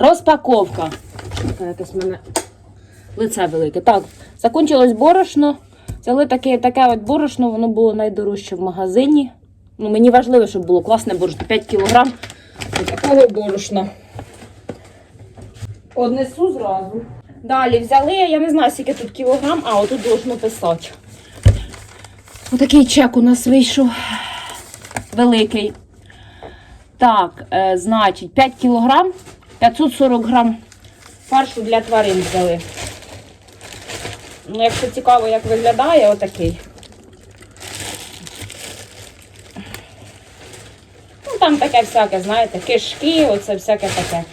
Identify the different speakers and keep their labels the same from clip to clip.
Speaker 1: Розпаковка. Якесь в мене лице велике. Так, закінчилось борошно. Взяли таке, таке от борошно, воно було найдорожче в магазині. Ну, мені важливо, щоб було класне борошно. 5 кілограм такого борошна. Однесу зразу. Далі взяли, я не знаю, скільки тут кілограм, а отут должно писати. Отакий чек у нас вийшов великий. Так, е, значить, 5 кілограм, 540 грам фаршу для тварин взяли. Ну, якщо цікаво, як виглядає, отакий. Ну, там таке всяке, знаєте, кишки, оце всяке таке.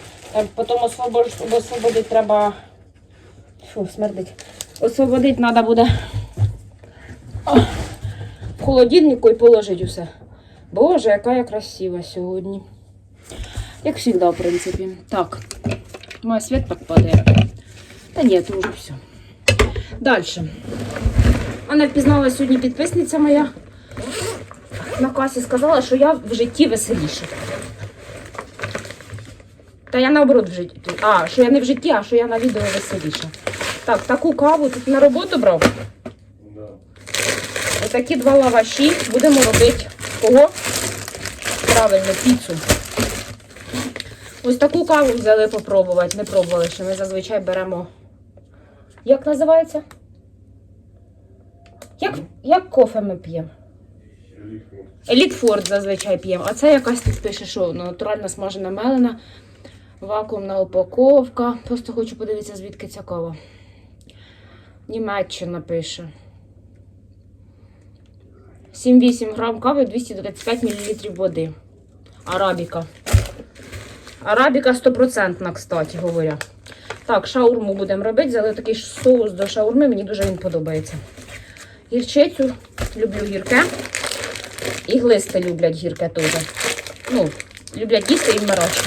Speaker 1: Потім освободити треба. Фу, смердить. Освободити треба буде в холодильнику і положити усе. Боже, яка я красива сьогодні. Як завжди, в принципі. Так. Мой світ так падає. Та ні, це вже все. Далі. Мене впізнала сьогодні підписниця моя. На касі сказала, що я в житті веселіша. Та я наоборот в житті. А, що я не в житті, а що я на відео веселіша. Так, таку каву тут на роботу брав.
Speaker 2: Да.
Speaker 1: Отакі два лаваші будемо робити. Кого? Правильно, піцу. Ось таку каву взяли попробувати. Не пробували, що ми зазвичай беремо. Як називається? Як, як кофе ми п'ємо? Елітфорд зазвичай п'ємо. А це якась тут пише, що натуральна смажена мелена, вакуумна упаковка. Просто хочу подивитися, звідки ця кава. Німеччина пише. 7-8 грам кави, 225 мл води. Арабіка. Арабіка 100%, кстати говоря. Так, шаурму будемо робити. Взяли такий соус до шаурми, мені дуже він подобається. Гірчицю, люблю гірке. І глисти люблять гірке теж. Ну, люблять їсти і вмирати.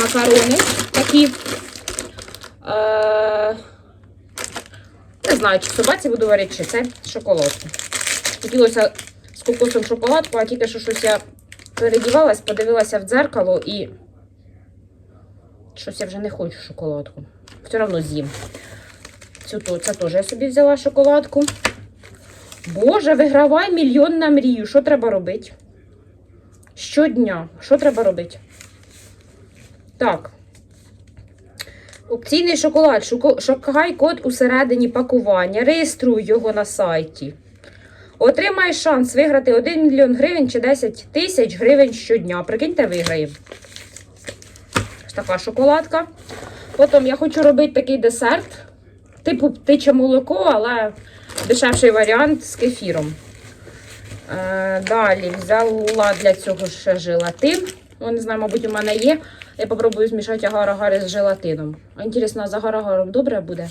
Speaker 1: Макарони такі. Е, не знаю, чи собаці буду варити, чи це шоколадку. Хотілося з кокосом шоколадку, а тільки що щось я передівалась, подивилася в дзеркало і щось я вже не хочу шоколадку. Все одно з'їм. Цю, це теж я собі взяла шоколадку. Боже, вигравай мільйон на мрію. Що треба робити? Щодня. Що треба робити? Так. Опційний шоколад. Шоко- Шукай код усередині пакування. Реєструй його на сайті. Отримай шанс виграти 1 мільйон гривень чи 10 тисяч гривень щодня. Прикиньте, виграємо. Така шоколадка. Потім я хочу робити такий десерт. Типу птиче молоко, але дешевший варіант з кефіром. Е, далі взяла для цього ще желатин. Ну, не знаю, мабуть, у мене є. Я попробую змішати агар-агари з желатином. Інтересно, з агар-агаром добре буде?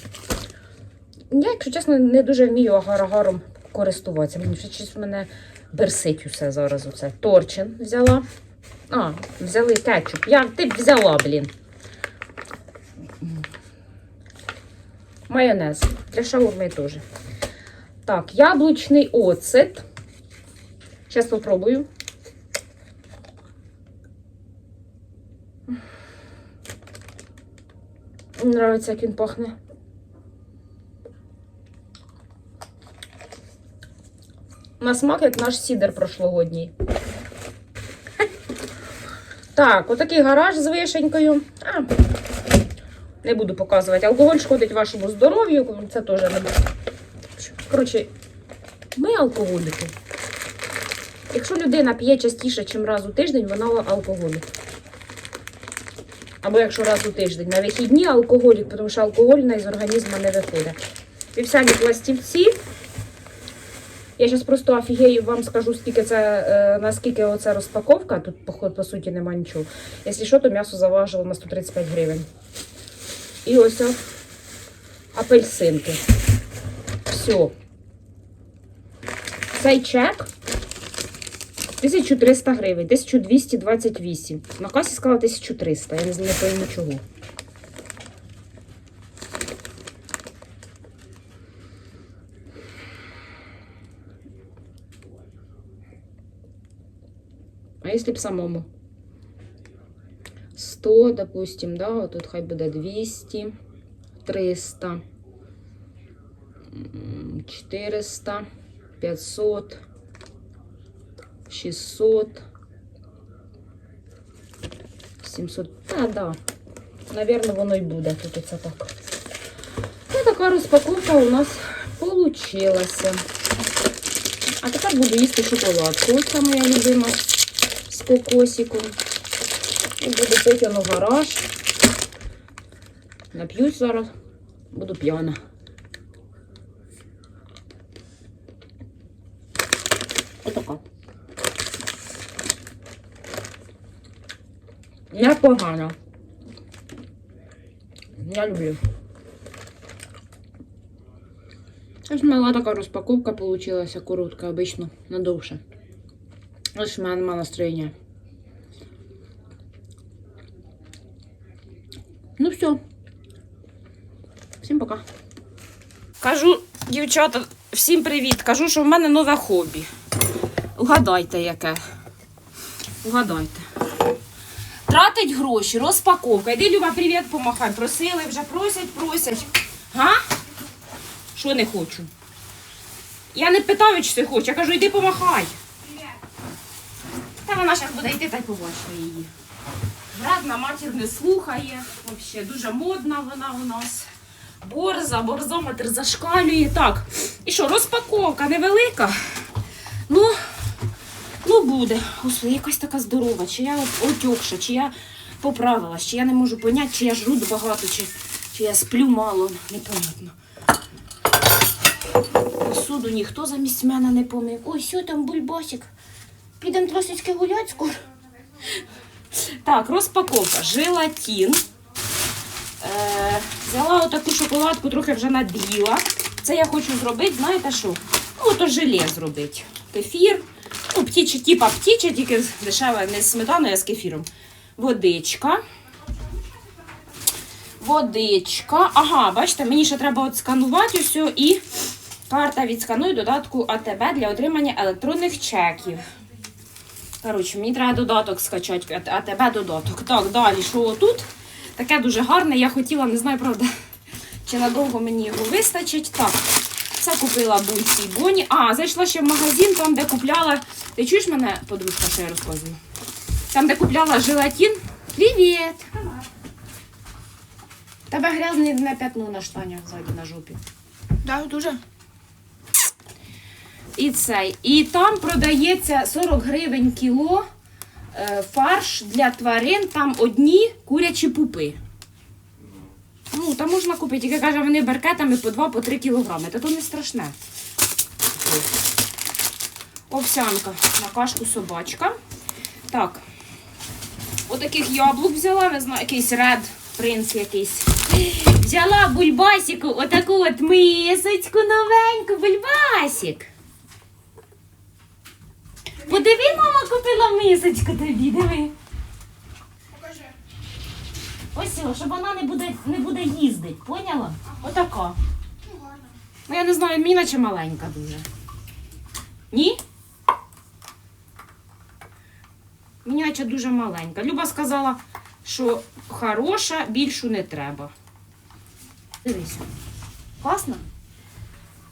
Speaker 1: Я, якщо чесно, не дуже вмію агар-агаром користуватися. Мені щось мене берсить усе зараз. Оце. Торчин взяла. А, взяли кетчуп. Я ти б взяла, блін. Майонез. Для шаурми теж. Так, яблучний оцет. Зараз попробую. Мені подобається, як він пахне. На смак, як наш сідер прошлогодній. Так, отакий гараж з вишенькою. А, не буду показувати. Алкоголь шкодить вашому здоров'ю. Це теж не буду. Коротше, ми алкоголіки. Якщо людина п'є частіше, ніж раз у тиждень, вона алкоголік. Або якщо раз у тиждень. На вихідні алкоголік, тому що алкоголь з організму не виходить. І пластівці. Я зараз просто офігею вам скажу, скільки це, е, наскільки оця розпаковка. Тут, по, по суті, нема нічого. Якщо що, то м'ясо заважило на 135 гривень. І ось апельсинки. Все. Цей чек 1300 гривень, 1228. На касі сказала 1300. Я не знаю, чого. Якщо б самому? 100, допустим, да, тут хай буде 200, 300, м, 400, 500, 600, 700. Та, да. Наверно, воно і буде тут так. Ось така розпаковка у нас получилася. А тепер буду їсти шоколадку. Це моя любима з кокосиком. І буду пити на гараж. Нап'юсь зараз. Буду п'яна. Отака. Непогано. Я люблю. Ось мала така розпаковка получилася коротка, обично, надовше. Ось в мене настроєння. Ну все. Всім пока. Кажу, дівчата, всім привіт. Кажу, що в мене нове хобі. Угадайте, яке. Угадайте. Тратить гроші, розпаковка. Іди, Люба, привіт, помахай. Просили вже, просять, просять. Га? Що не хочу? Я не питаю, чи ти хочеш, я кажу, йди помахай. Вона зараз буде йти, та й побачите її. Вредна матір не слухає. Взагалі дуже модна вона у нас. Борза, борзометр зашкалює. Так. І що, розпаковка невелика. Ну, ну буде. Господи, якась така здорова. Чи я отюкша, чи я поправилась, чи я не можу поняти, чи я жру багато, чи, чи я сплю мало. Непонятно. Посуду ніхто замість мене не помив. Ой, що там бульбасик? Підемо трошечки гулять скоро. Так, розпаковка. Желатин. Е, взяла отаку шоколадку, трохи вже над'їла. Це я хочу зробити, знаєте що? Ну, то желе зробити. Кефір. Ну, птіче, типа птіче, тільки дешеве не з сметаною, а з кефіром. Водичка. Водичка. Ага, бачите, мені ще треба от сканувати все і карта відсканує додатку АТБ для отримання електронних чеків. Коротше, мені треба додаток скачати, АТБ додаток. Так, далі, що тут? Таке дуже гарне. Я хотіла, не знаю, правда, чи надовго мені його вистачить. Так, це купила бульці боні. А, зайшла ще в магазин, там, де купляла. Ти чуєш мене, подружка, що я розказую? Там, де купляла желатин. Привіт! Тебе грязне не п'ятно на штанях ззаді на жопі.
Speaker 3: Да, дуже.
Speaker 1: І цей. І там продається 40 гривень кіло е, фарш для тварин, там одні курячі пупи. Ну, там можна купити, тільки каже, вони баркетами по 2-3 кілограми. Та то не страшне. Овсянка на кашку собачка. Так. Отаких яблук взяла, не знаю, якийсь ред принц якийсь. Взяла бульбасику, отаку от мисочку новеньку, бульбасик. Подиви, мама купила мисочку тобі, диви.
Speaker 3: Покажи.
Speaker 1: Ось, щоб вона не буде, не буде їздити, поняла? Отака.
Speaker 3: Ну.
Speaker 1: Ну, я не знаю, мені наче маленька дуже. Ні? Мені наче дуже маленька. Люба сказала, що хороша, більшу не треба. Дивися. Класно?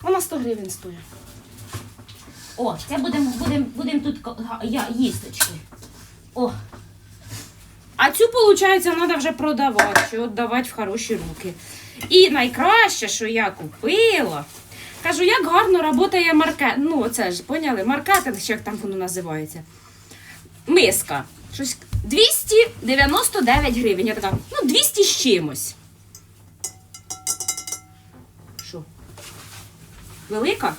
Speaker 1: Вона 100 гривень стоїть. О, це будемо будем, будем тут їсточки. О. А цю, виходить, треба вже продавати, чи віддавати в хороші руки. І найкраще, що я купила, кажу, як гарно працює маркетинг. Ну, це ж поняли, маркетинг, як там воно називається. Миска. Щось 299 гривень. Я така, ну 200 з чимось. Що? Велика?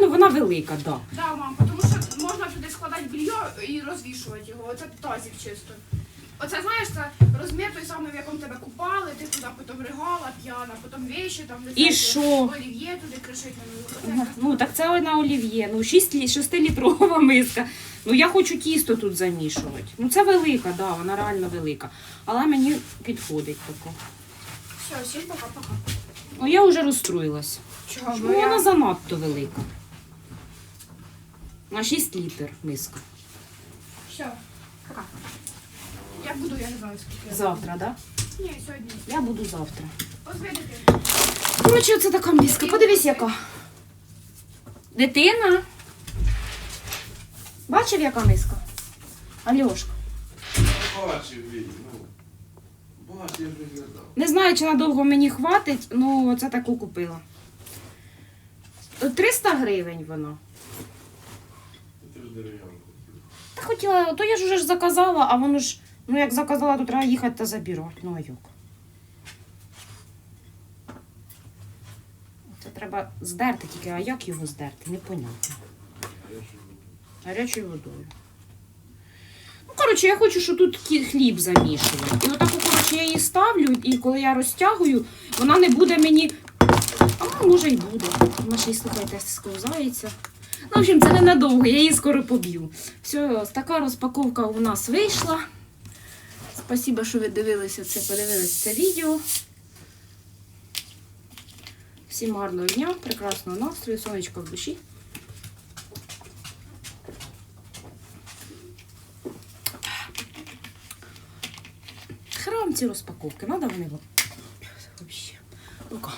Speaker 1: Реально, вона велика, так. Да.
Speaker 3: Да, мам, тому що можна сюди складати більйо і розвішувати його. Оце тазик чисто. Оце знаєш, це розмір той самий, в якому тебе купали, ти туди потім ригала, п'яна, потім вещі там
Speaker 1: І що?
Speaker 3: Олів'є туди кришить на нього.
Speaker 1: Ну, так це одна олів'є. Ну, 6-літрова миска. Ну, я хочу тісто тут замішувати. Ну, це велика, да, вона реально велика. Але мені підходить тако.
Speaker 3: Все, всім пока-пока.
Speaker 1: Ну, я вже розстроїлась.
Speaker 3: Чого?
Speaker 1: Ну, вона занадто велика. На 6 літр миска.
Speaker 3: Все, пока. Я буду, я не знаю скільки.
Speaker 1: Завтра, да?
Speaker 3: Ні, сьогодні.
Speaker 1: Я буду завтра.
Speaker 3: Ось видите.
Speaker 1: Коротше, це така миска. Подивись, яка. Дитина. Бачив, яка миска? Альошка.
Speaker 2: Бачив він, ну. Бачив, я ж виглядав.
Speaker 1: Не знаю, чи надовго мені хватить, ну оце таку купила. 300 гривень воно. Та хотіла, то я ж уже ж заказала, а воно ж, ну як заказала, то треба їхати та забирати. Ну а як? Це треба здерти тільки, а як його здерти? Непонятно. Гарячою водою. Ну, коротше, я хочу, щоб тут хліб замішувати. І отаку, коротше, я її ставлю, і коли я розтягую, вона не буде мені. А може й буде. Вона ще й, слухайте, сковзається. Ну, в общем, це ненадовго, я її скоро поб'ю. Все, така розпаковка у нас вийшла. Спасибо, що ви дивилися це, подивилися це відео. Всім гарного дня, прекрасного настрою, сонечка в душі. Храм ці розпаковки, надо вони вам. Ну-ка.